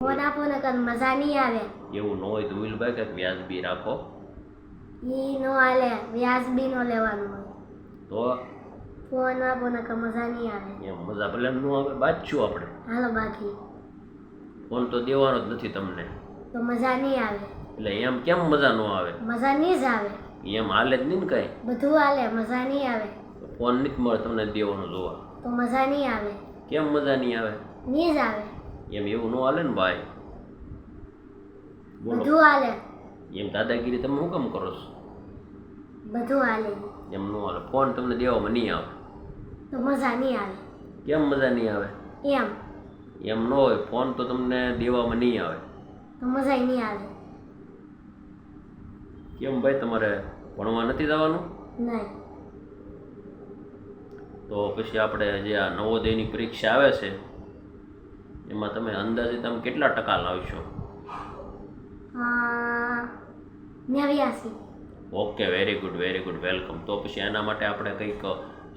Phone આપો ને કદ મજા નહીં આવે. એવું ન હોય તો વિલભાઈ કંઈક વ્યાજબી રાખો. ઈ નો હાલે વ્યાજબી નો લેવાનું હોય. તો? ફોન આપો ને કદ મજા નહીં આવે. એમ મજા ભલે ન આવે બાજશું આપણે. હાલો બાકી. ફોન તો દેવાનો જ નથી તમને. તો મજા નહીં આવે. એટલે એમ કેમ મજા ન આવે? મજા નહીં જ આવે. એમ હાલે જ નહીં ને કઈ? બધું હાલે મજા નહીં આવે. ફોન નથી મળે તમને દેવાનો જોવા. તો મજા નહીં આવે. કેમ મજા નહીં આવે? નહીં જ આવે. એમ એવું ન હાલે ને ભાઈ? બોલો. બધું હાલે. એમ દાદાગીરી તમે હું કેમ કરો છો? બધું હાલે. એમ ન હાલે. ફોન તમને દેવામાં નહીં આવે. તો મજા નહીં આવે. કેમ મજા નહીં આવે? એમ. એમ ન હોય ફોન તો તમને દેવામાં નહીં આવે. તો મજા નહીં આવે. કેમ ભાઈ તમારે ભણવા નથી જવાનું? નહીં. તો પછી આપણે જે આ નવોદયની પરીક્ષા આવે છે એમાં તમે અંદાજે તમે કેટલા ટકા લાવશો? નેવ્યાસી. Okay very good very good welcome તો પછી એના માટે આપણે કંઈક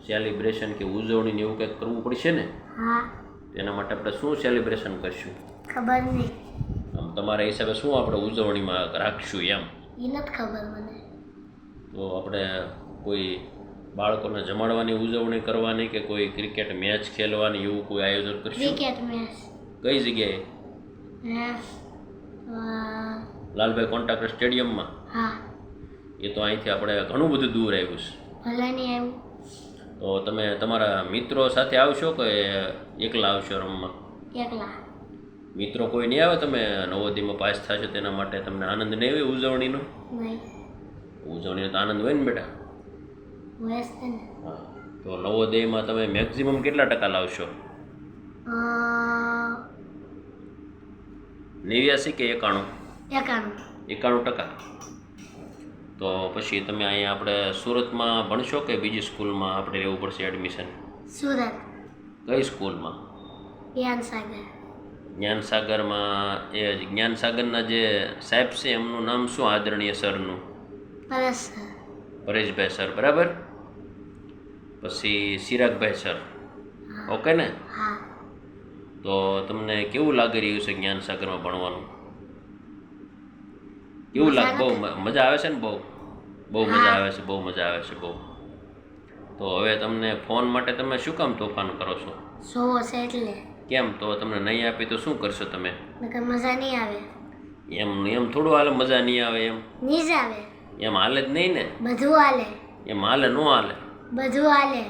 સેલિબ્રેશન કે ઉજવણી ને એવું કંઈક કરવું પડશે ને? હા. એના માટે આપણે શું સેલિબ્રેશન કરશું? ખબર નહીં. આમ તમારા હિસાબે શું આપણે ઉજવણીમાં રાખશું એમ? એ નથી ખબર મને. તો આપણે કોઈ બાળકોને જમાડવાની ઉજવણી કરવાની કે કોઈ ક્રિકેટ મેચ ખેલવાની એવું કોઈ આયોજન કરશું? ક્રિકેટ મેચ કઈ જગ્યાએ? લાલભાઈ કોન્ટ્રાક્ટર સ્ટેડિયમમાં હા. એ તો અહીંથી આપણે ઘણું બધું દૂર આવ્યું છે. ભલે નહીં આવ્યું. તો તમે તમારા મિત્રો સાથે આવશો કે એકલા આવશો રમવા? એકલા. મિત્રો કોઈ નહીં આવે તમે? નવોદયમાં પાસ થશો તેના માટે તમને આનંદ નહીં હોય ઉજવણીનો? ઉજવણીનો તો આનંદ હોય ને બેટા? હા. તો નવોદયમાં તમે મેક્સિમમ કેટલા ટકા લાવશો? અ, નેવ્યાસી કે એકાણું? એકાણું. એકાણું ટકા. તો પછી તમે અહીંયા આપણે સુરતમાં ભણશો કે બીજી સ્કૂલમાં આપણે રહેવું પડશે એડમિશન સુરત. કઈ સ્કૂલમાં? જ્ઞાનસાગર. સાગર જ્ઞાનસાગરમાં એ જ્ઞાનસાગરના જે સાહેબ છે એમનું નામ શું આદરણીય સરનું? પરેશ પરેશભાઈ સર બરાબર? પછી સિરાગભાઈ સર. ઓકે ને? હા. તો તમને કેવું લાગી રહ્યું છે જ્ઞાન સાગરમાં ભણવાનું? કેવું લાગે? બહુ મજા આવે છે ને બહુ? બહુ મજા આવે છે બહુ મજા આવે છે બહુ. તો હવે તમને ફોન માટે તમે શું કામ તોફાન કરો છો? જોવો હશે એટલે. કેમ? તો તમને નહીં આપી તો શું કરશો તમે? મજા નહીં આવે. એમ એમ થોડું હાલે મજા નહીં આવે એમ? નહીં જ આવે. એમ હાલે જ નહીં ને? બધું હાલે. એમ હાલે ન હાલે? બધું હાલે.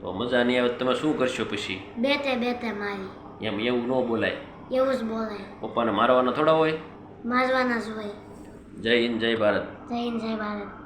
તો મજા નહીં આવે તમે શું કરશો પછી? બેતે બેતે મારી. એમ એવું ન બોલાય. એવું જ બોલાય પપ્પાને મારવાના થોડા હોય? મારવાના જ હોય. જય હિન્દ જય ભારત. જય હિન્દ જય ભારત.